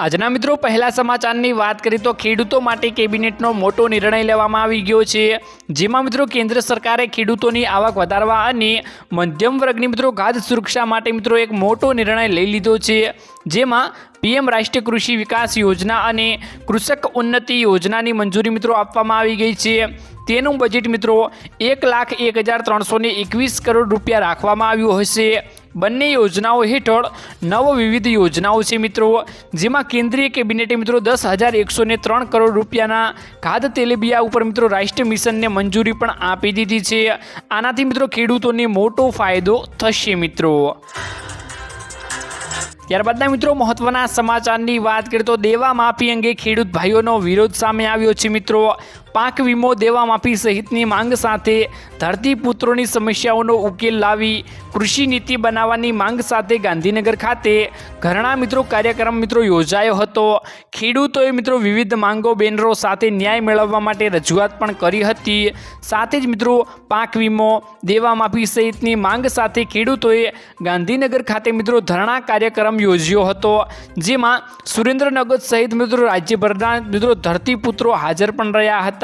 આજના મિત્રો, પહેલા સમાચારની વાત કરીએ તો ખેડૂતો માટે કેબિનેટનો મોટો નિર્ણય લેવામાં આવી ગયો છે. જેમાં મિત્રો, કેન્દ્ર સરકારે ખેડૂતોની આવક વધારવા અને મધ્યમ વર્ગની મિત્રો ખાદ્ય સુરક્ષા માટે મિત્રો એક મોટો નિર્ણય લઈ લીધો છે. જેમાં પીએમ રાષ્ટ્રીય કૃષિ વિકાસ યોજના અને કૃષક ઉન્નતિ યોજનાની મંજૂરી મિત્રો આપવામાં આવી ગઈ છે. તેનું બજેટ મિત્રો એક લાખ એક હજાર ત્રણસો એકવીસ કરોડ રૂપિયા રાખવામાં આવ્યું હશે. બંને યોજનાઓ હેઠળ નવ વિવિધ યોજનાઓ છે મિત્રો. જેમાં કેન્દ્રીય કેબિનેટે મિત્રો દસ હજાર એકસો ને ત્રણ કરોડ રૂપિયાના ખાદ તેલેબિયા ઉપર મિત્રો રાષ્ટ્રીય મિશનને મંજૂરી પણ આપી દીધી છે. આનાથી મિત્રો ખેડૂતોને મોટો ફાયદો થશે મિત્રો. ત્યારબાદના મિત્રો મહત્વના સમાચારની વાત કરીએ તો દેવા માફી અંગે ખેડૂત ભાઈઓનો વિરોધ સામે આવ્યો છે મિત્રો. પાક વીમો દેવા માફી સહિતની માંગ સાથે ધરતીપુત્રોની સમસ્યાઓનો ઉકેલ લાવી કૃષિ નીતિ બનાવવાની માંગ સાથે ગાંધીનગર ખાતે ઘરણા મિત્રો કાર્યક્રમ મિત્રો યોજાયો હતો. ખેડૂતોએ મિત્રો વિવિધ માંગો બેનરો સાથે ન્યાય મેળવવા માટે રજૂઆત પણ કરી હતી. સાથે જ મિત્રો પાક વીમો દેવા માફી સહિતની માંગ સાથે ખેડૂતોએ ગાંધીનગર ખાતે મિત્રો ધરણા કાર્યક્રમ યોજ્યો હતો, જેમાં સુરેન્દ્રનગર સહિત મિત્રો રાજ્યભરના મિત્રો ધરતીપુત્રો હાજર પણ રહ્યા હતા.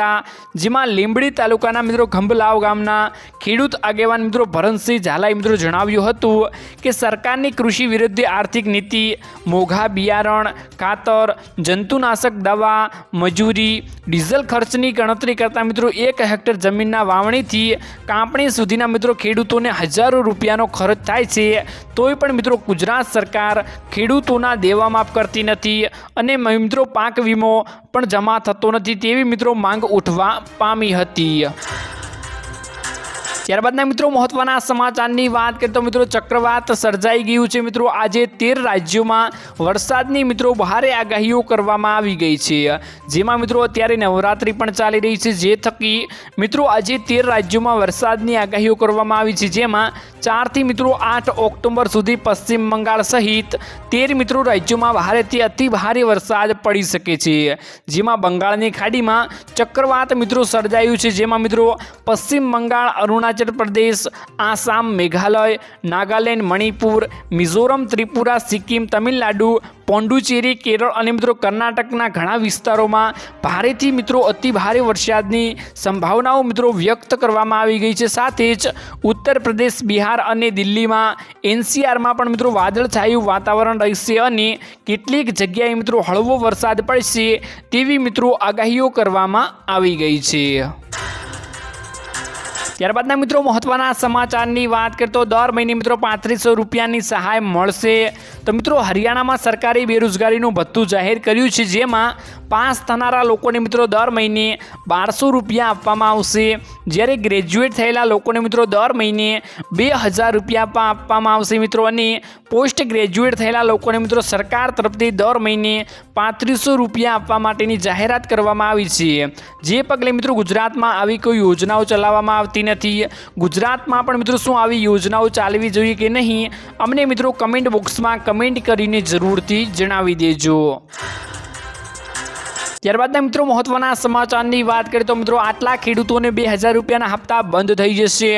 જેમાં લીંબડી તાલુકાના મિત્રો ખંભલાવ ગામના ખેડૂત આગેવાન મિત્રો ભરતસિંહ ઝાલાએ મિત્રો જણાવ્યું હતું કે સરકારની કૃષિ વિરુદ્ધ આર્થિક નીતિ, મોઘા બિયારણ ખાતર જંતુનાશક દવા, મજૂરી, ડીઝલ ખર્ચની ગણતરી કરતા મિત્રો એક હેક્ટર જમીનના વાવણીથી કાપણી સુધીના મિત્રો ખેડૂતોને હજારો રૂપિયાનો ખર્ચ થાય છે. તોય પણ મિત્રો ગુજરાત સરકાર ખેડૂતોના દેવા માફ કરતી નથી અને મિત્રો પાક વીમો પણ જમા થતો નથી તેવી મિત્રો માંગ ઉઠવા પામી હતી. ત્યારબાદના મિત્રો મહત્વના સમાચારની વાત કરીએ તો મિત્રો ચક્રવાત સર્જાઈ ગયું છે. મિત્રો આજે તેર રાજ્યોમાં વરસાદની મિત્રો ભારે આગાહીઓ કરવામાં આવી ગઈ છે. જેમાં મિત્રો અત્યારે નવરાત્રિ પણ ચાલી રહી છે. જે થકી મિત્રો આજે તેર રાજ્યોમાં વરસાદની આગાહીઓ કરવામાં આવી છે. જેમાં ચારથી મિત્રો આઠ ઓક્ટોબર સુધી પશ્ચિમ બંગાળ સહિત તેર મિત્રો રાજ્યોમાં ભારેથી અતિ ભારે વરસાદ પડી શકે છે. જેમાં બંગાળની ખાડીમાં ચક્રવાત મિત્રો સર્જાયું છે. જેમાં મિત્રો પશ્ચિમ બંગાળ, અરુણાચલ પ્રદેશ, આસામ, મેઘાલય, નાગાલેન્ડ, મણિપુર, મિઝોરમ, ત્રિપુરા, સિક્કિમ, તમિલનાડુ પોંડુચેરી કેરળ અને મિત્રો કર્ણાટકના ઘણા વિસ્તારોમાં ભારેથી મિત્રો અતિ ભારે વરસાદની સંભાવનાઓ મિત્રો વ્યક્ત કરવામાં આવી ગઈ છે. સાથે જ ઉત્તર પ્રદેશ, બિહાર અને દિલ્હીમાં એનસીઆરમાં પણ મિત્રો વાદળછાયું વાતાવરણ રહેશે અને કેટલીક જગ્યાએ મિત્રો હળવો વરસાદ પડશે તેવી મિત્રો આગાહીઓ કરવામાં આવી ગઈ છે. ત્યારબાદના મિત્રો, મહત્વના સમાચારની વાત કરીએ તો દર મહિને મિત્રો પાંત્રીસો રૂપિયાની સહાય મળશે. તો મિત્રો, હરિયાણામાં સરકારે બેરોજગારીનું ભથ્થું જાહેર કર્યું છે, જેમાં પાસ થનારા લોકોને મિત્રો દર મહિને બારસો રૂપિયા આપવામાં આવશે. જ્યારે ગ્રેજ્યુએટ થયેલા લોકોને મિત્રો દર મહિને બે હજાર રૂપિયા આપવામાં આવશે મિત્રો. અને પોસ્ટ ગ્રેજ્યુએટ થયેલા લોકોને મિત્રો સરકાર તરફથી દર મહિને પાંત્રીસો રૂપિયા આપવા માટેની જાહેરાત કરવામાં આવી છે. જે પગલે મિત્રો ગુજરાતમાં આવી કોઈ યોજનાઓ ચલાવવામાં આવતી નથી. ગુજરાતમાં પણ મિત્રો શું આવી યોજનાઓ ચાલવી જોઈએ કે નહીં? અમને મિત્રો કમેન્ટ બોક્સમાં કમેન્ટ કરીને જરૂરથી જણાવી દેજો. ત્યારબાદના મિત્રો મહત્વના સમાચારની વાત કરીએ તો મિત્રો આટલા ખેડૂતોને બે હજાર રૂપિયાના હપ્તા બંધ થઈ જશે.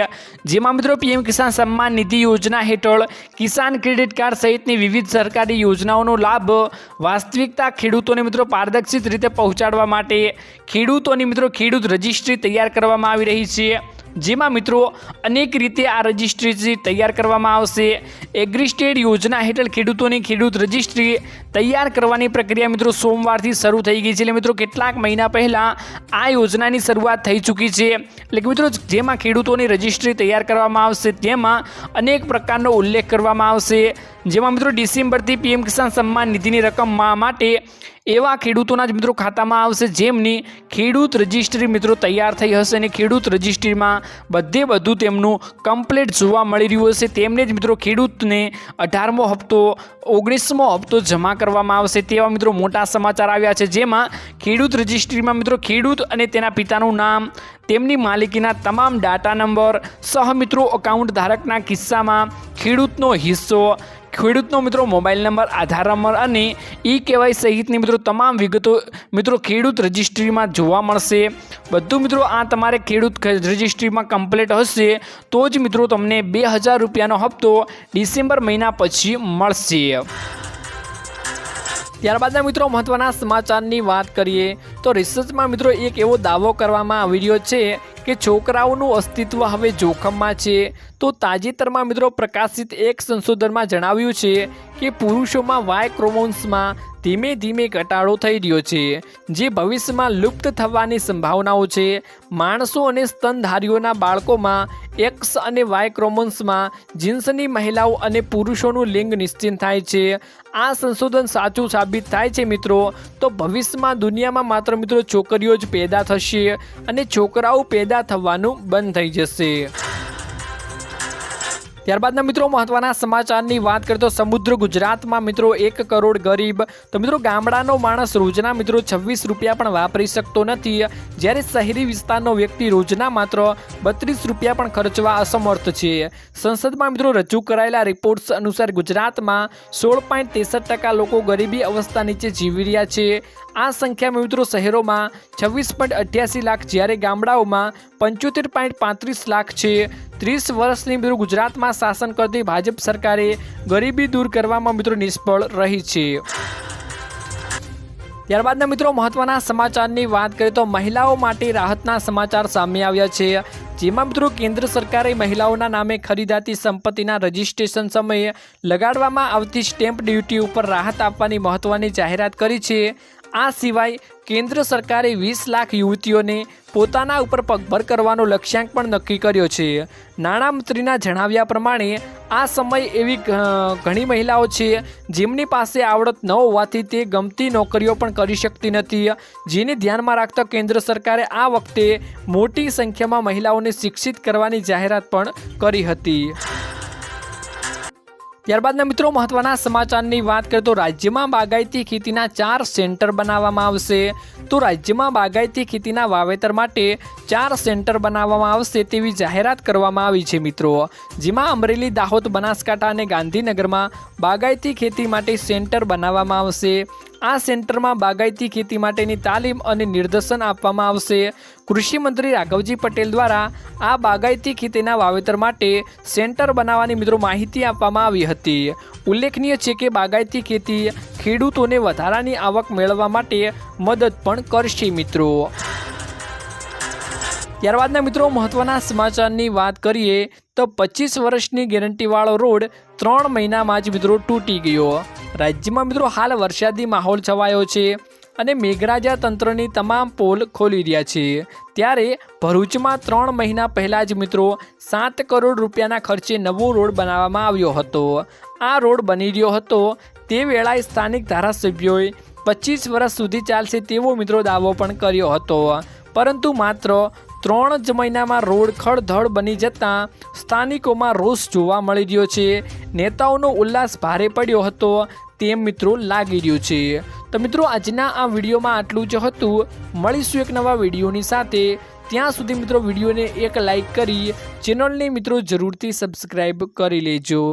જેમાં મિત્રો પીએમ કિસાન સન્માન નિધિ યોજના હેઠળ કિસાન ક્રેડિટ કાર્ડ સહિતની વિવિધ સરકારી યોજનાઓનો લાભ વાસ્તવિકતા ખેડૂતોને મિત્રો પારદર્શિત રીતે પહોંચાડવા માટે ખેડૂતોની મિત્રો ખેડૂત રજિસ્ટ્રી તૈયાર કરવામાં આવી રહી છે. જેમાં મિત્રો અનેક રીતે આ રજિસ્ટ્રી તૈયાર કરવામાં આવશે. એગ્રીસ્ટેડ યોજના હેઠળ ખેડૂતોની ખેડૂત રજિસ્ટ્રી તૈયાર કરવાની પ્રક્રિયા મિત્રો સોમવારથી શરૂ થઈ ગઈ છે. એટલે મિત્રો કેટલાક મહિના પહેલાં આ યોજનાની શરૂઆત થઈ ચૂકી છે. એટલે કે મિત્રો જેમાં ખેડૂતોની રજિસ્ટ્રી તૈયાર કરવામાં આવશે, તેમાં અનેક પ્રકારનો ઉલ્લેખ કરવામાં આવશે. જેમાં મિત્રો ડિસેમ્બરથી પીએમ કિસાન સન્માન નિધિની રકમ માટે એવા ખેડૂતોના જ મિત્રો ખાતામાં આવશે, જેમની ખેડૂત રજિસ્ટ્રી મિત્રો તૈયાર થઈ હશે અને ખેડૂત રજિસ્ટ્રીમાં બધે બધું તેમનું કમ્પ્લીટ જોવા મળી રહ્યું હશે. તેમને જ મિત્રો ખેડૂતને અઢારમો હપ્તો, ઓગણીસમો હપ્તો જમા કરવામાં આવશે. તેવા મિત્રો મોટા સમાચાર આવ્યા છે, જેમાં ખેડૂત રજિસ્ટ્રીમાં મિત્રો ખેડૂત અને તેના પિતાનું નામ તેમની માલિકીના તમામ ડાટા નંબર સહ મિત્રો અકાઉન્ટ ધારકના કિસ્સામાં, ખેડૂતનો હિસ્સો, ખેડૂતનો મિત્રો મોબાઈલ નંબર આધાર નંબર અને ઈ કેવાય સહિતની મિત્રો તમામ વિગતો મિત્રો ખેડૂત રજિસ્ટ્રીમાં જોવા મળશે. બધું મિત્રો આ તમારે ખેડૂત રજિસ્ટ્રીમાં કમ્પ્લીટ હશે, તો જ મિત્રો તમને બે હજાર રૂપિયાનો હપ્તો ડિસેમ્બર મહિના પછી મળશે. ત્યારબાદના મિત્રો મહત્વના સમાચારની વાત કરીએ તો રિસર્ચમાં મિત્રો એક એવો દાવો કરવામાં આવી રહ્યો છે કે છોકરાઓનું અસ્તિત્વ હવે જોખમમાં છે. તો તાજેતરમાં મિત્રો પ્રકાશિત એક સંશોધનમાં જણાવ્યું છે કે પુરુષોમાં વાય ક્રોમોન્સમાં ધીમે ધીમે ઘટાડો થઈ રહ્યો છે, જે ભવિષ્યમાં લુપ્ત થવાની સંભાવનાઓ છે. માણસો અને સ્તનધારીઓના બાળકોમાં એક્સ અને વાય ક્રોમોન્સમાં જીન્સની મહિલાઓ અને પુરુષોનું લિંગ નિશ્ચિત થાય છે. આ સંશોધન સાચું સાબિત થાય છે મિત્રો. તો ભવિષ્યમાં દુનિયામાં માત્ર મિત્રો છોકરીઓ જ પેદા થશે અને છોકરાઓ પેદા થવાનું બંધ થઈ જશે. ત્યારબાદના મિત્રો મહત્વના સમાચારની વાત કરીએ તો સમુદ્ર ગુજરાતમાં મિત્રો એક કરોડ ગરીબ, તો મિત્રો ગામડાનો માણસ રોજના મિત્રો છવ્વીસ રૂપિયા પણ વાપરી શકતો નથી. જ્યારે શહેરી વિસ્તારનો વ્યક્તિ રોજના માત્ર બત્રીસ રૂપિયા પણ ખર્ચવા અસમર્થ છે. સંસદમાં મિત્રો રજૂ કરાયેલા રિપોર્ટ્સ અનુસાર ગુજરાતમાં સોળ પોઈન્ટ ત્રેસઠ ટકા લોકો ગરીબી અવસ્થા નીચે જીવી રહ્યા છે. આ સંખ્યામાં મિત્રો શહેરોમાં છવ્વીસ પોઈન્ટ અઠ્યાસી લાખ જ્યારે ગામડાઓમાં પંચોતેર પોઈન્ટ પાંત્રીસ લાખ છે. ત્રીસ વર્ષની મિત્રો ગુજરાતમાં શાસન કરતી ભાજપ સરકારે ગરીબી દૂર કરવામાં મિત્રો નિષ્ફળ રહી છે. ત્યારબાદના મિત્રો મહત્વના સમાચારની વાત કરીએ તો મહિલાઓ માટે રાહતના સમાચાર સામે આવ્યા છે. જેમાં મિત્રો કેન્દ્ર સરકારે મહિલાઓના નામે ખરીદાતી સંપત્તિના રજિસ્ટ્રેશન સમયે લગાડવામાં આવતી સ્ટેમ્પ ડ્યુટી ઉપર રાહત આપવાની મહત્વની જાહેરાત કરી છે. આ સિવાય કેન્દ્ર સરકારે વીસ લાખ યુવતીઓને પોતાના ઉપર પગભર કરવાનો લક્ષ્યાંક પણ નક્કી કર્યો છે. નાણામંત્રીના જણાવ્યા પ્રમાણે આ સમય એવી ઘણી મહિલાઓ છે જેમની પાસે આવડત ન હોવાથી તે ગમતી નોકરીઓ પણ કરી શકતી નથી. જેને ધ્યાનમાં રાખતા કેન્દ્ર સરકારે આ વખતે મોટી સંખ્યામાં મહિલાઓને શિક્ષિત કરવાની જાહેરાત પણ કરી હતી. ત્યારબાદના મિત્રો મહત્વના સમાચારની વાત કરીએ તો રાજ્યમાં બાગાયતી ખેતીના ચાર સેન્ટર બનાવવામાં આવશે. તો રાજ્યમાં બાગાયતી ખેતીના વાવેતર માટે ચાર સેન્ટર બનાવવામાં આવશે તેવી જાહેરાત કરવામાં આવી છે મિત્રો. જેમાં અમરેલી, દાહોદ, બનાસકાંઠા અને ગાંધીનગરમાં બાગાયતી ખેતી માટે સેન્ટર બનાવવામાં આવશે. આ સેન્ટરમાં બાગાયતી ખેતી માટેની તાલીમ અને નિર્દેશન આપવામાં આવશે. કૃષિ મંત્રી રાઘવજી પટેલ દ્વારા આ બાગાયતી ખેતીના વાવેતર માટે સેન્ટર બનાવવાની મિત્રો માહિતી આપવામાં આવી હતી. ઉલ્લેખનીય છે કે બાગાયતી ખેતી ખેડૂતોને વધારાની આવક મેળવવા માટે મદદ પણ કરશે મિત્રો. ત્યારબાદના મિત્રો મહત્વના સમાચારની વાત કરીએ તો પચીસ વર્ષની ગેરંટીવાળો રોડ ત્રણ મહિનામાં જ મિત્રો તૂટી ગયો. રાજ્યમાં મિત્રો હાલ વરસાદી માહોલ છવાયો છે અને મેઘરાજા તંત્રની તમામ પોલ ખોલી રહ્યા છે. ત્યારે ભરૂચમાં ત્રણ મહિના પહેલાં જ મિત્રો સાત કરોડ રૂપિયાના ખર્ચે નવો રોડ બનાવવામાં આવ્યો હતો. આ રોડ બની રહ્યો હતો તે વેળાએ સ્થાનિક ધારાસભ્યોએ પચીસ વર્ષ સુધી ચાલશે તેવો મિત્રો દાવો પણ કર્યો હતો. પરંતુ માત્ર ત્રણ જ મહિનામાં રોડ ખડધડ બની જતાં સ્થાનિકોમાં રોષ જોવા મળી રહ્યો છે. નેતાઓનો ઉલ્લાસ ભારે પડ્યો હતો. તેમ મિત્રો લાગી રહ્યું છે. તો મિત્રો, આજના આ વિડીયોમાં આટલું જ હતું. મળીશું એક નવા વિડીયોની સાથે. ત્યાં સુધી મિત્રો વિડીયોને એક લાઇક કરી, ચેનલને મિત્રો જરૂરથી સબસ્ક્રાઈબ કરી લેજો.